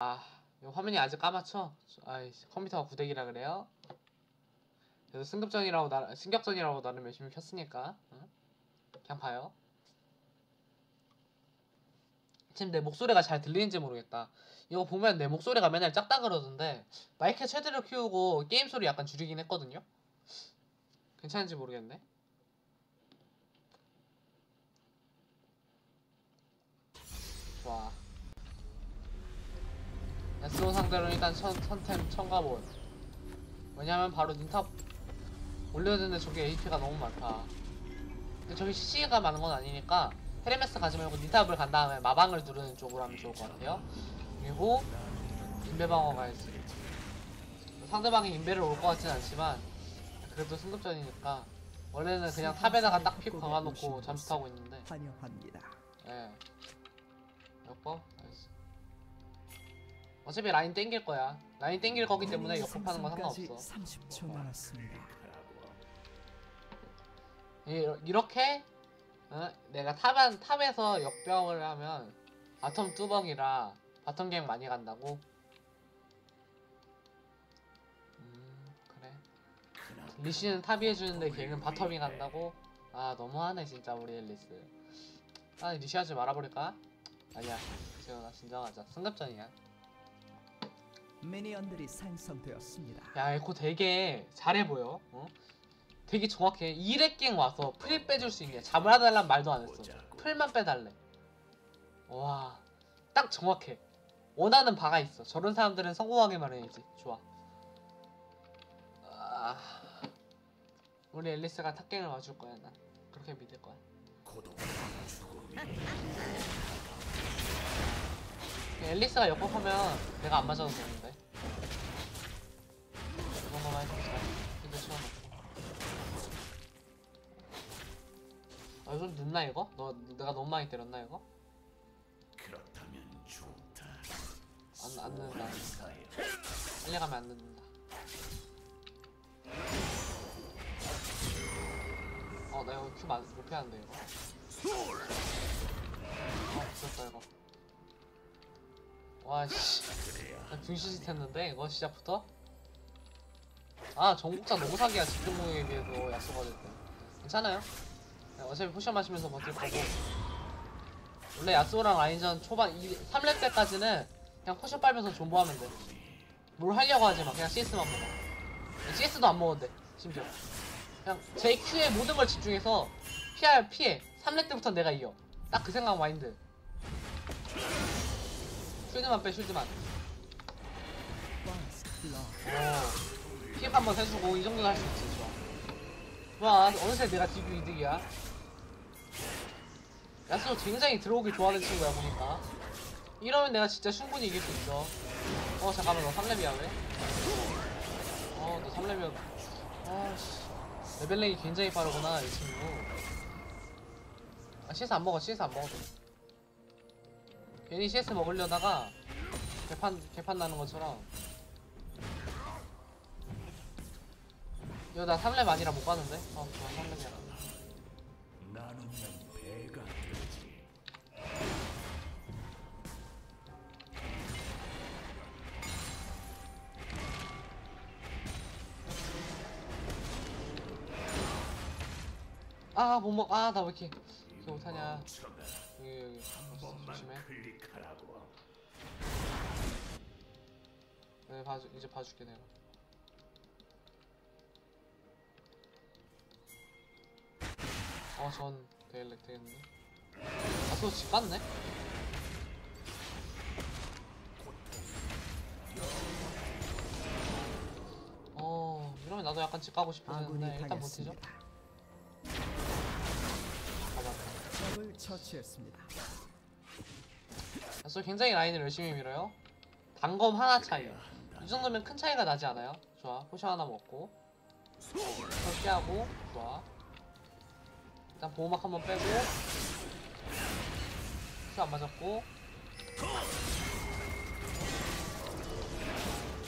아, 화면이 아직 까맣죠? 아이, 컴퓨터가 구대기라 그래요? 그래도 승급전이라고 나, 승격전이라고 나름 열심히 켰으니까, 응? 그냥 봐요. 지금 내 목소리가 잘 들리는지 모르겠다. 이거 보면 내 목소리가 맨날 작다 그러던데, 마이크 최대로 키우고 게임 소리 약간 줄이긴 했거든요? 괜찮은지 모르겠네. 좋아. 야스오 상대로 일단 선, 선템 첨가본. 왜냐면 바로 닌탑 올려야 되는데 저게 AP가 너무 많다. 근데 저기 CC가 많은 건 아니니까 헤르메스 가지 말고 닌탑을 간 다음에 마방을 누르는 쪽으로 하면 좋을 것 같아요. 그리고 인베방어 가야지. 상대방이 인베를 올 것 같진 않지만 그래도 승급전이니까 원래는 그냥 탑에다가 딱 픽 박아놓고 잠수 타고 있는데. 환영합니다. 예. 역법? 알겠 어 어차피 라인 땡길 거야 라인 땡길 거기 때문에 역법하는 건 생성까지 상관없어 30초 남았습니다. 이- 이렇게 어? 내가 탑한, 탑에서 역병을 하면 바텀 뚜벅이라 바텀 갱 많이 간다고? 음 그래 리시는 탑이 해주는데 갱은 바텀이 간다고? 아 너무하네 진짜 우리 앨리스 아 리시 하지 말아버릴까? 아니야 지현아 진정하자 승급전이야 미니언들이 생성되었습니다. 야 에코 되게 잘해 보여. 어? 되게 정확해. 2렉갱 와서 풀 빼줄 수 있냐? 잡아달란 말도 안 했어. 풀만 빼달래. 와 딱 정확해. 원하는 바가 있어. 저런 사람들은 성공하게만 해야지. 좋아. 아... 우리 앨리스가 탑갱을 와줄 거야 난. 그렇게 믿을 거야 앨리스가 역법하면 내가 안 맞아도 되는데. 이런 거만 해주자 근데 시원하고. 아, 좀 늦나 이거? 너 내가 너무 많이 때렸나 이거? 그렇다면 좋다. 안, 안 늦는다. 빨리 가면 안 늦는다. 어나 이거 큐 많, 못 피하는데 이거? 어 죽었다 이거 와씨 나 균시짓 했는데 이거 시작부터 아 전국장 너무 사기야 집중공에 비해서 약속가 될때 괜찮아요 네, 어차피 포션 마시면서 버틸 거고 원래 야스오랑 라인전 초반 3렙 때까지는 그냥 포션 빨면서 존버하면 돼. 뭘 하려고 하지 마. 그냥 CS만 먹어. CS도 안 먹어도 돼. 심지어. 그냥 제 Q에 모든 걸 집중해서 피할 피해. 3렙 때부터 내가 이겨. 딱 그 생각 마인드. 쉴드만 빼 쉴드만. 오. 피해 한번 해주고 이 정도는 할 수 있지. 좋아. 와 어느새 내가 디뷰 이득이야. 야스오 굉장히 들어오기 좋아하는 친구야 보니까. 이러면 내가 진짜 충분히 이길 수 있어. 어 잠깐만 너 3렙이야 왜? 어너 3렙이야. 아씨 레벨링이 굉장히 빠르구나 이 친구. 아 CS 안 먹어 CS 안 먹어도 돼. 괜히 CS 먹으려다가 개판 개판 나는 것처럼. 이거 나 3렙 아니라 못 가는데? 어 좋아 3렙이야. 나누면 배가 되지. 아못 먹. 아나 왜 이렇게 못하냐. 여기 여기 한 번만 조심해. 클릭하라고. 네, 봐주, 이제 봐줄게 내가. 어, 전 되겠, 되겠는데. 아, 또집 갔네? 어, 이러면 나도 약간 집 가고 싶어지는데 일단 버티죠. 적을 처치했습니다. 그래서 굉장히 라인을 열심히 밀어요. 단검 하나 차이. 이 정도면 큰 차이가 나지 않아요? 좋아. 포션 하나 먹고. 더 피하고. 좋아. 일단 보호막 한번 빼고. 큐안 맞았고.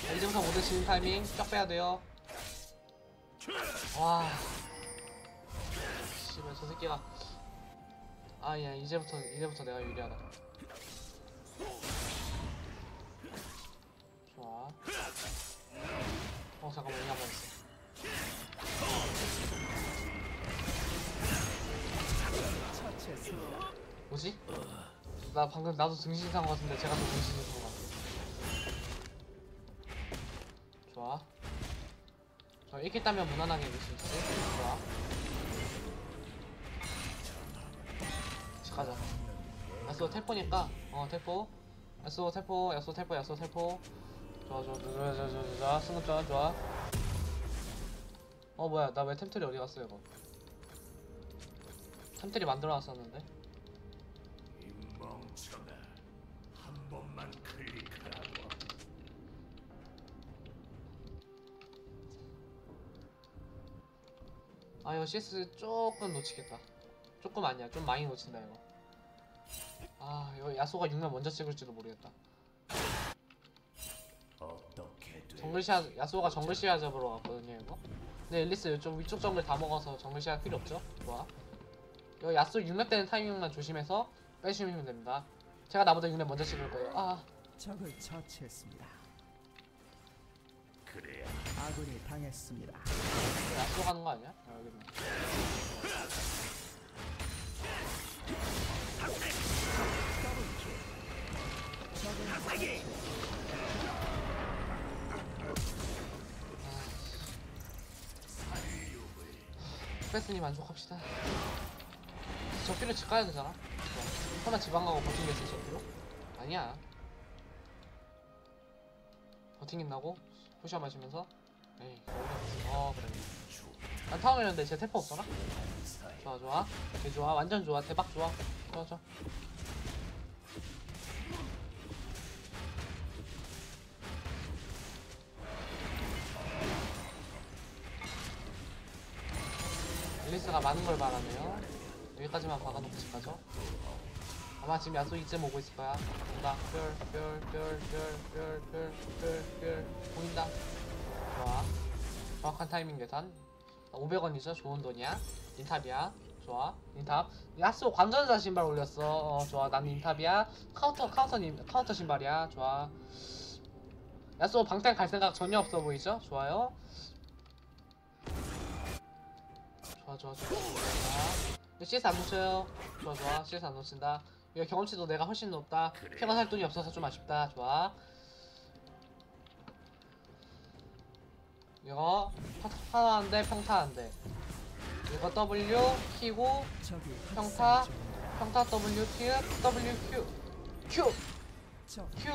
자, 이제부터 모두 지는 타이밍 쫙 빼야 돼요. 와. 씨발, 저 새끼가. 아, 야, 이제부터, 이제부터 내가 유리하다. 어 잠깐만 이거 한번 있어. 뭐지? 나 방금 나도 등신 것 같은데 제가 더 등신 이상 것 같아 좋아 저 이렇게 따면 무난하게 이길 수 있지 좋아 가자. 야쏘 텔포니까. 어 텔포. 야쏘 텔포. 야쏘 텔포 야쏘 텔포. 좋아 좋아 좋아 좋아 좋아 좋아 좋아. 승급 좋아 좋아. 어 뭐야. 나 왜 템트리 어디 갔어 이거? 템트리 만들어 놨었는데. 이 멍청아. 한 번만 클릭하라고. 아 이거 CS 조금 놓치겠다 조금 아니야. 좀 많이 놓친다 이거. 아 이거 야소가 6면 먼저 찍을지도 모르겠다? 정글시아 야소가 정글시아 잡으러 갔거든요 이거. 근데 앨리스 이쪽 위쪽 정글 다 먹어서 정글시아 필요 없죠? 좋아. 이거 야소 6렙 되는 타이밍만 조심해서 빼주시면 됩니다. 제가 나보다 6렙 먼저 찍을 거예요. 아. 적을 처치했습니다. 그래야. 아군이 당했습니다. 야소 가는 거 아니야? 아, 여기 있 처치. 스페스니 만족합시다. 저 필요 집 가야 되잖아. 설마 지방 가고 버팅겠어 저 필요? 아니야. 버팅긴다고? 푸셔 마시면서? 에이. 어, 그래. 난 타운이었는데 제 태포 없더라? 좋아, 좋아. 개 좋아. 완전 좋아. 대박 좋아. 좋아, 좋아. 많은 걸 바라네요. 여기까지만 박아놓고 집 가죠. 아마 지금 야수 이쯤 오고 있을 거야. 별, 별. 보인다. 좋아. 정확한 타이밍 계산. 500원이죠. 좋은 돈이야. 인탑이야. 좋아. 인탑. 야수 관전자 신발 올렸어. 어, 좋아. 난 인탑이야. 카운터, 카운터, 님, 카운터 신발이야. 좋아. 야수 방탄 갈 생각 전혀 없어 보이죠? 좋아요. 좋아 좋아 좋아. 좋아 CS 안 놓쳐요. 좋아 좋아. CS 안 놓친다. 이거 경험치도 내가 훨씬 높다. 평가 살 돈이 없어서 좀 아쉽다. 좋아. 이거 평타 한대 평타 한대 이거 W 키고 평타. 평타 W Q W Q Q. 적 Q.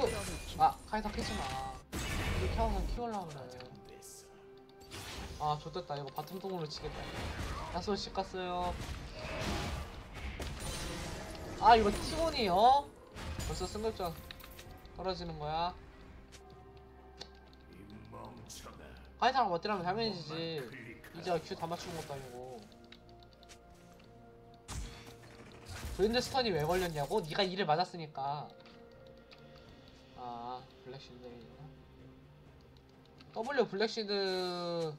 아 카이사 키지마. 이렇게 하고서 키우려고 그래 됐어. 아 좋됐다 이거 바텀 똥으로 치겠다 야소 씨 갔어요 아 이거 티곤이 어? 벌써 승급전 떨어지는 거야. 카이사랑 멋대라면 당연히지. 이제 큐 다 맞추는 것도 아니고 브랜드 스턴이 왜 걸렸냐고? 네가 이를 맞았으니까 아 블랙시드 W 블랙시드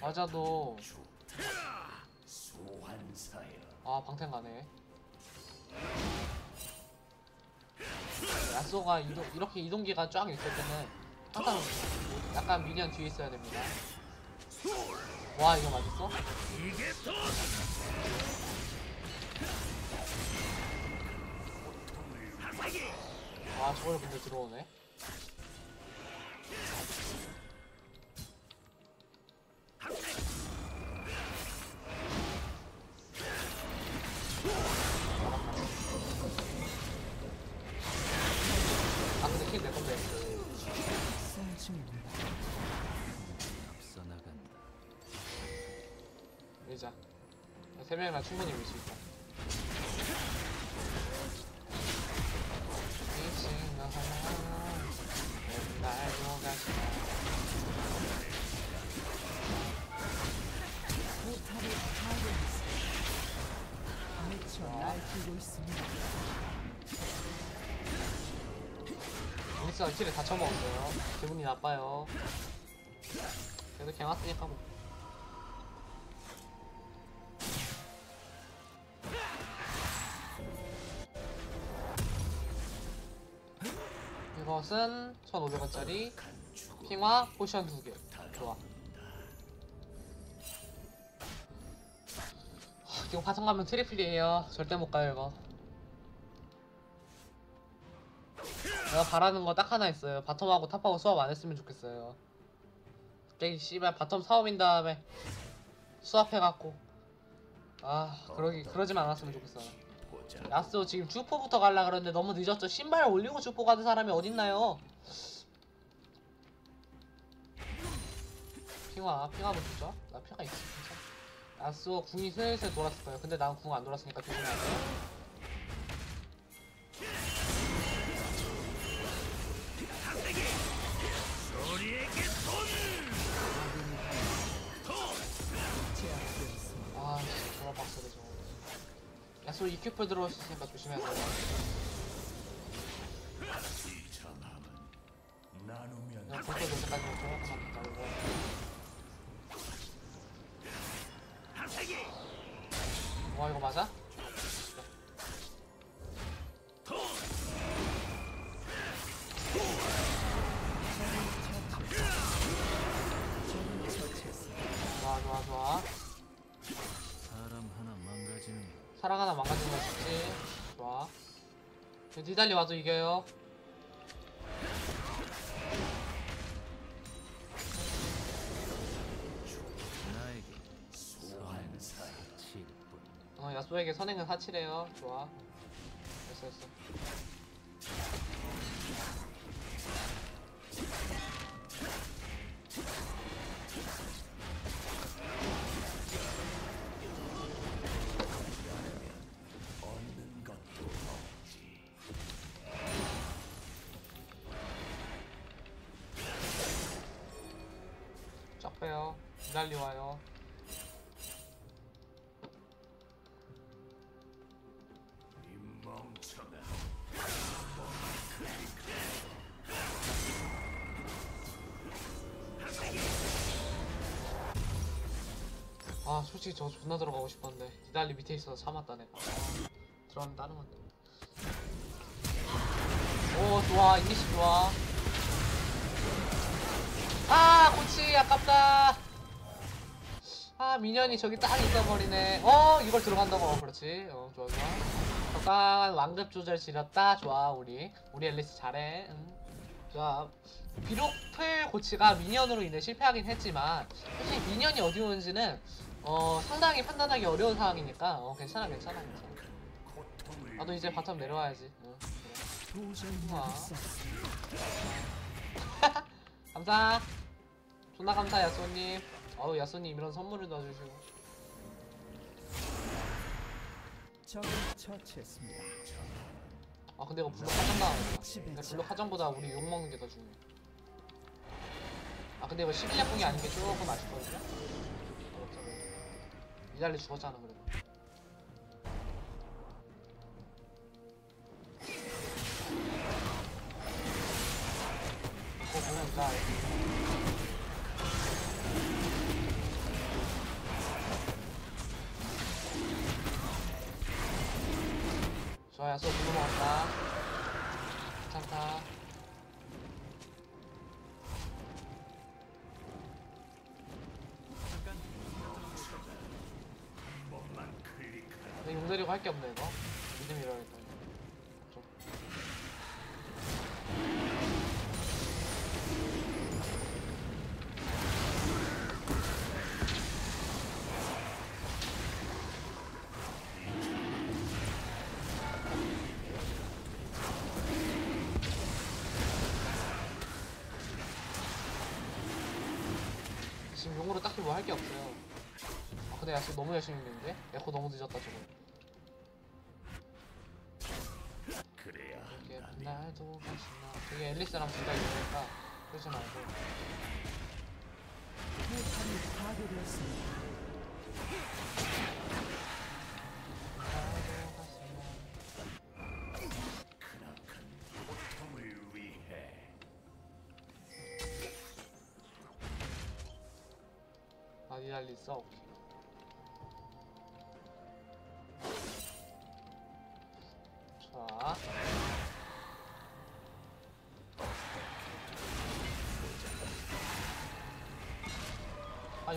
맞아도 소환사여. 아 방탄 가네 야쏘가 이동, 이렇게 이동기가 쫙 있을 때는 항상 약간 미니언 뒤에 있어야 됩니다 와 이거 맞았어? 아 저걸 근데 들어오네 세 명이나 충분히 밀 수 있다 미친 너 하나 맨날 녹아시나 포탑이 파괴했습니다. 미쳐 날뛰고 있습니다. 미니스가 킬을 다 쳐먹었어요 기분이 나빠요 그래도 갱 왔으니까 뭐 이것은 1,500원짜리 핑화 포션 두 개. 좋아. 하, 이거 바텀 가면 트리플이에요. 절대 못 가요 이거. 내가 바라는 거 딱 하나 있어요. 바텀하고 탑하고 수업 안 했으면 좋겠어요. 갑자기 씨발 바텀 사업인 다음에 수업해갖고 아 그러기 그러지만 않았으면 좋겠어요. 보자. 야스오 지금 주포부터 갈라 그러는데 너무 늦었죠. 신발 올리고 주포 가는 사람이 어딨나요? 핑화, 핑화 뭐 주죠? 나 핑화 있어. 괜찮아. 야스오 궁이 슬슬 돌았을 거예요. 근데 난 궁 안 돌았으니까. 제압되었습니다. 아, 씨, 졸라 빡세네 저거. 들어올 수 있으니까 조심해야 돼. 이 전함은 나누면 그냥 볼거 될 때까지 조금만 기다리고. 와 이거 맞아? 좋아 좋아 좋아. 사랑 하나 망가진 거 있지? 좋아. 저 니달리 와도 이겨요. 어 야수에게 선행은 사치래요. 좋아. 됐어 됐어. 아 솔직히 저 존나 들어가고 싶었는데 니달리 밑에 있어서 참았다 내가. 들어가면 다른 건데. 오 좋아 이니시 좋아. 아 고치 아깝다. 아 미년이 저기 딱 있어버리네. 어 이걸 들어간다고 어, 그렇지. 어 좋아 좋아. 적당한 완급 조절 지렸다. 좋아 우리 우리 앨리스 잘해. 응. 좋아. 비록 풀 고치가 미니언으로 인해 실패하긴 했지만 솔직히 미니언이 어디 오는지는 어 상당히 판단하기 어려운 상황이니까 어 괜찮아 괜찮아 괜찮아. 나도 이제 바텀 내려와야지. 수 없습니다. 감사. 존나 감사 야쏘님. 어우 야쏘님 이런 선물을 넣어주시고. 처치했습니다. 아 근데 이거 블록 하정. 집에 근데 자. 블록 하정보다 우리 욕 먹는 게 더 중요해. 아 근데 이거 11렙 궁이 아닌 게 조금 아쉽거든요. 이달리 죽었잖아 그래 잃어야겠다. 좀. 지금 용으로 딱히 뭐 할 게 없어요. 아 근데 야수 너무 열심히 했는데? 에코 너무 늦었다 저거. 날도 가시나 되게 앨리스랑 둘다 있으니까 그러지 말고 아 니달리 있어? 오케이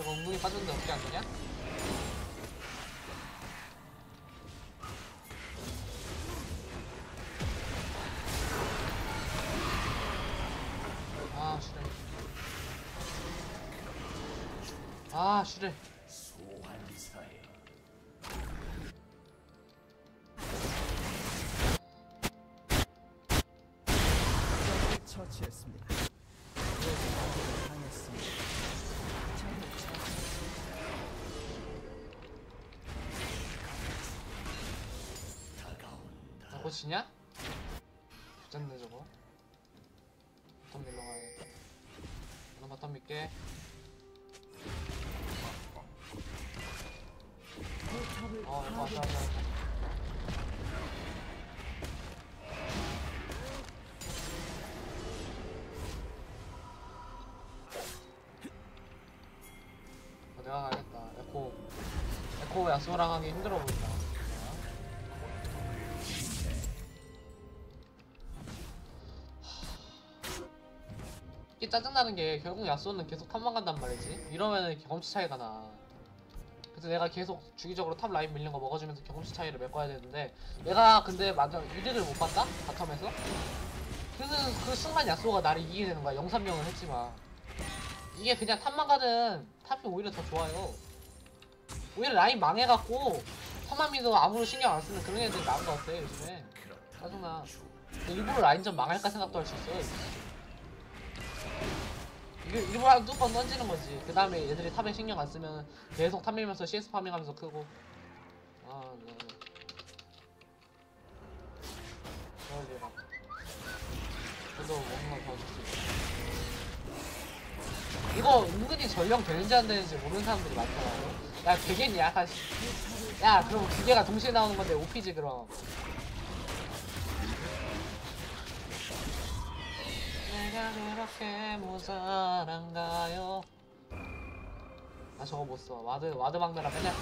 아 이거 은근히 빠졌는데 어떻게 안 되냐? 저 고치냐? 좋겠네 저거. 바텀 밀러 가야겠다 나 바텀 밀게. 어 파괴. 왔다. 어, 내가 가야겠다. 에코. 에코 야스오랑 하기 힘들어 보인다 짜증나는 게 결국 야스오는 계속 탑만 간단 말이지. 이러면은 경험치 차이가 나. 그래서 내가 계속 주기적으로 탑 라인 밀린 거 먹어주면서 경험치 차이를 메꿔야 되는데 내가 근데 맞아 이득을 못 봤다? 바텀에서? 그래서 그 순간 야스오가 나를 이기게 되는 거야. 0-3명을 했지만. 이게 그냥 탑만 가는 탑이 오히려 더 좋아요. 오히려 라인 망해갖고 믿어 아무런 신경 안 쓰는 그런 애들이 나은 것 같아 요즘에. 짜증나. 일부러 라인전 망할까 생각도 할 수 있어 이게 일부러 한 두 번 던지는 거지. 그 다음에 얘들이 탑에 신경 안 쓰면 계속 탑 밀면서 CS 파밍하면서 크고. 아 네. 그럴 리가 그래도 뭔가 도와줄 수 이거 은근히 전령 되는지 안 되는지 모르는 사람들이 많더라고. 야 되겠냐 약간 씨. 야 그럼 두 개가 동시에 나오는 건데 OP지 그럼 그렇게 모자란가요? 나 저거 못 써. 와드 와드 박느라 맨날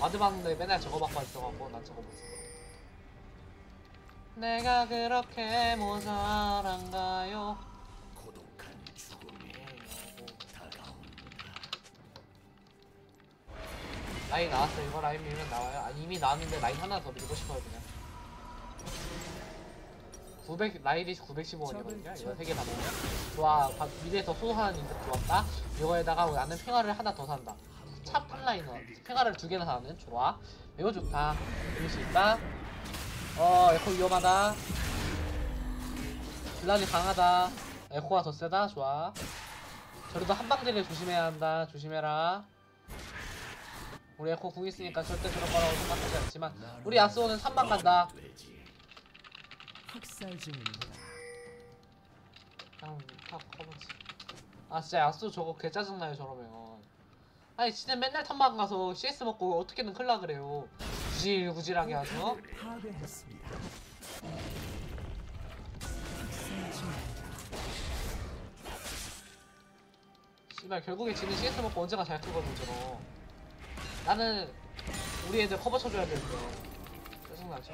와드 박는데 맨날 저거 받고 있어갖고 난 저거 못 써. 내가 그렇게 모자란가요? 고독한 죽음이 다가온다. 라인 나왔어 이거 라인 밀면 나와요. 아니 이미 나왔는데 라인 하나 더 밀고 싶어요 그냥 900 라인이 915원이거든요. 이거 세개다 먹으면 좋아. 바- 미드에서 소소한 이득 좋았다. 이거에다가 나는 팽화를 하나 더 산다. 차 탑라이너. 팽화를 두 개나 사는. 좋아. 매우 좋다. 이길 수 있다. 어 에코 위험하다. 블란이 강하다. 에코가 더 세다. 좋아. 저래도 한방들을 조심해야 한다. 조심해라. 우리 에코 궁 있으니까 절대 그런 거라고 생각하지 않지만 우리 야스오는 3방 간다 학살 중입니다. 그냥 탑 커버지 아 진짜 야스 저거 개 짜증나요 저러면 아니 진짜 맨날 탑만 가서 CS 먹고 어떻게든 클라 그래요 구질구질하게 하죠 파괴했습니다. 학살 중입니다. 씨발 결국에 지는 CS 먹고 언제가 잘 크거든 저거 나는 우리 애들 커버 쳐줘야 되는데 짜증나죠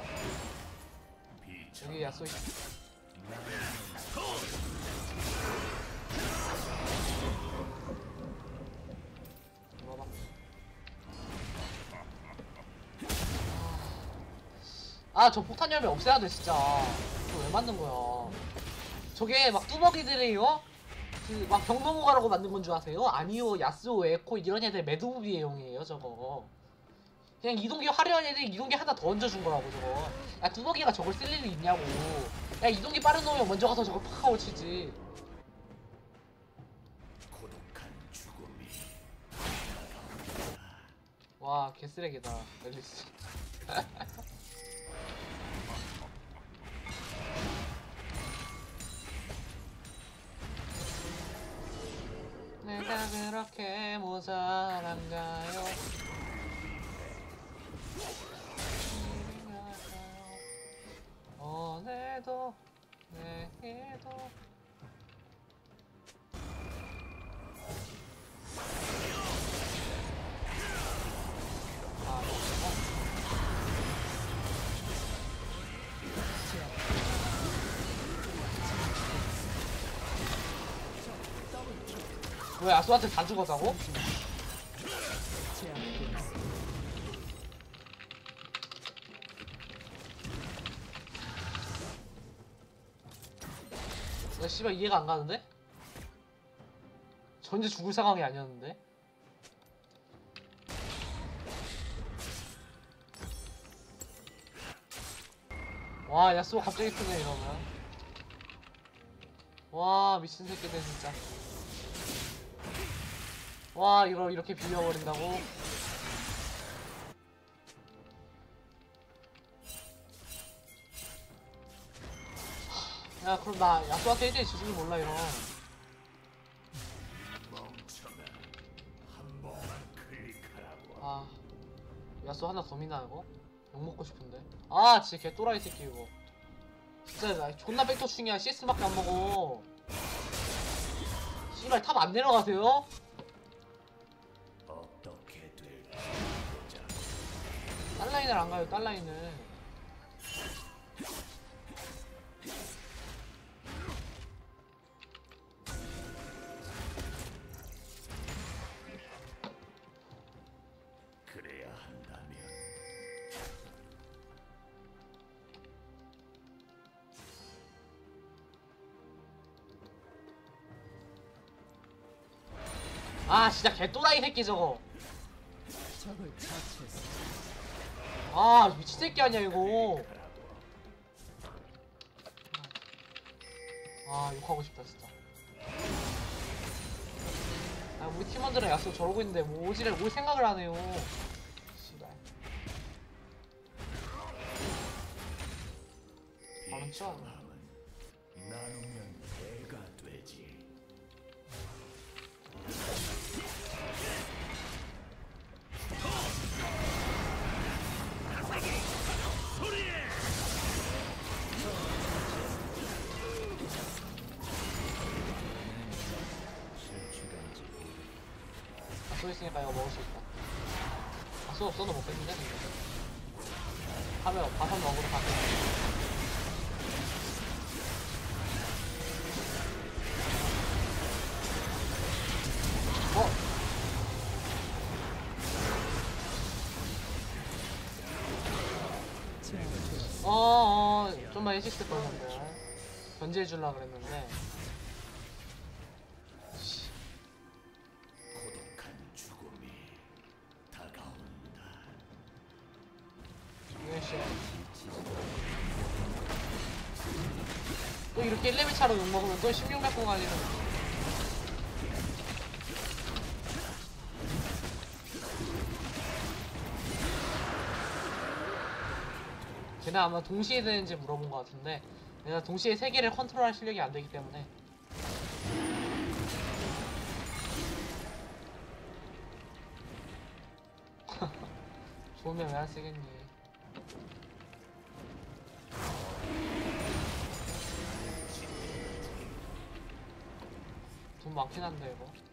여기 야쏘 있 봐봐 아 저 폭탄 열매 없애야 돼 진짜 이거 왜 만든 거야 저게 막 뚜벅이들이요? 그 막 병 넘어가라고 만든 건 줄 아세요? 아니요 야스오 에코 이런 애들 매드무비용이에요 저거 그냥 이동기 화려한 애들 이동기 하나 더 얹어준 거라고 저거 야 뚜벅이가 저걸 쓸 일이 있냐고. 야 이동기 빠른 놈이 먼저 가서 저걸 팍 하고 치지. 와 개쓰레기다. 앨리스. 내가 그렇게 모자란가요 오늘도 내일도 아, 왜 아수한테 다 죽었다고? 씨발 이해가 안 가는데? 전제 죽을 상황이 아니었는데? 와 야스오 갑자기 크네 이러면 와 미친 새끼들 진짜 와 이걸 이렇게 비벼버린다고? 야 그럼 나 야스오한테 1대1 지줄 몰라 이런. 아 야수 하나 더 미나 이거? 욕먹고 싶은데 아 진짜 개 또라이 새끼 이거 진짜 나 존나 백터 충이야 CS밖에 안 먹어 씨발 탑 안 내려가세요? 어떻게 될지 보자. 딴 라인을 안 가요 딴 라인을 아 진짜 개 또라이 새끼 저거. 아 미친 새끼 아니야 이거. 아 욕하고 싶다 진짜. 아 우리 팀원들은 야수 저러고 있는데 뭐 오지를 올 생각을 안 해요. 씨발. 바로 쳐 야수 있으니까 이거 먹을 수 있다 야수 없어도 먹겠는데 근데 하면 바선 먹으러 가면 어? 제압되었습니다. 어, 어, 좀만 일찍 쓸 거였는데. 견제해 줄라 그랬는데. 또 이렇게 1레벨 차로 욕먹으면 또 16렙 공간이는. 걔네 아마 동시에 되는지 물어본 것 같은데 내가 동시에 세 개를 컨트롤할 실력이 안 되기 때문에 좋으면 왜 안 쓰겠니 돈 많긴 한데 이거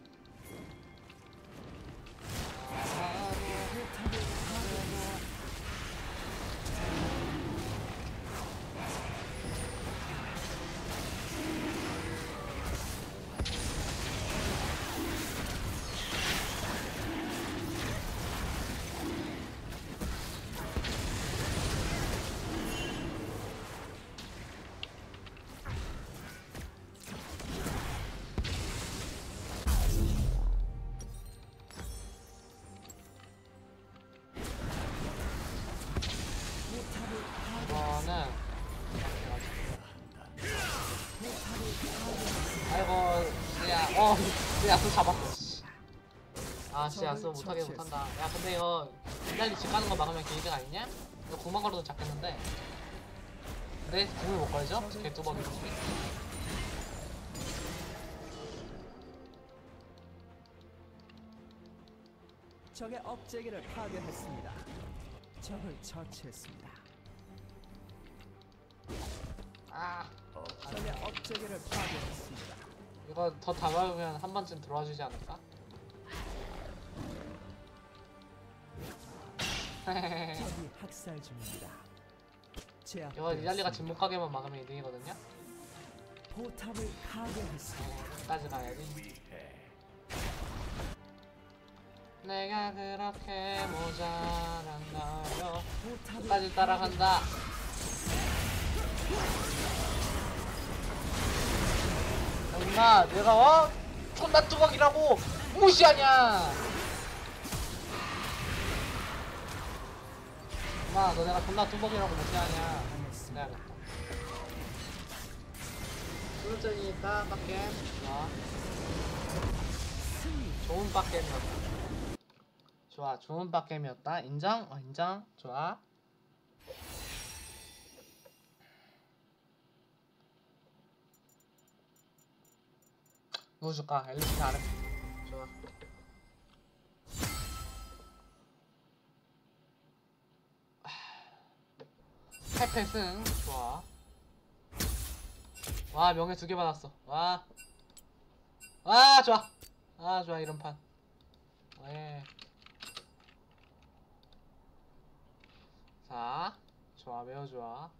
아 진짜 야수 못하게 못한다 야 근데 이거 기다리 집 가는 거 막으면 게이득 아니냐? 이거 공만 걸어도 잡겠는데 근데 공을 못 걸죠? 개뚜벅이 적의 업체계를 파괴했습니다. 적을 처치했습니다. 아 적의 업체계를 파괴했습니다. 이거 더 다가오면 한 번쯤 들어와 주지 않을까? 적이 학살 중입니다. 제압. 이거 니달리가 진목하게만 막으면 2등이거든요? 포탑을 파괴했습니다. 끝까지 가야지 내가 그렇게 모자란가요 포탑을 끝까지 따라간다 임마 내가 어? 존나 뚜벅이라고 무시하냐 임마 너 내가 존나 뚜벅이라고 무시하냐. 그래야겠다. 수술전이 있다 빡겜 좋아. 좋은 빡겜이었다. 좋아 좋은 빡겜이었다. 인정? 어 인정? 좋아. 누구 줄까? 엘리트 아래 좋아 페페 승 좋아 와 명예 두 개 받았어 와. 와 좋아 아 좋아 이런 판 예. 자 좋아 매우 좋아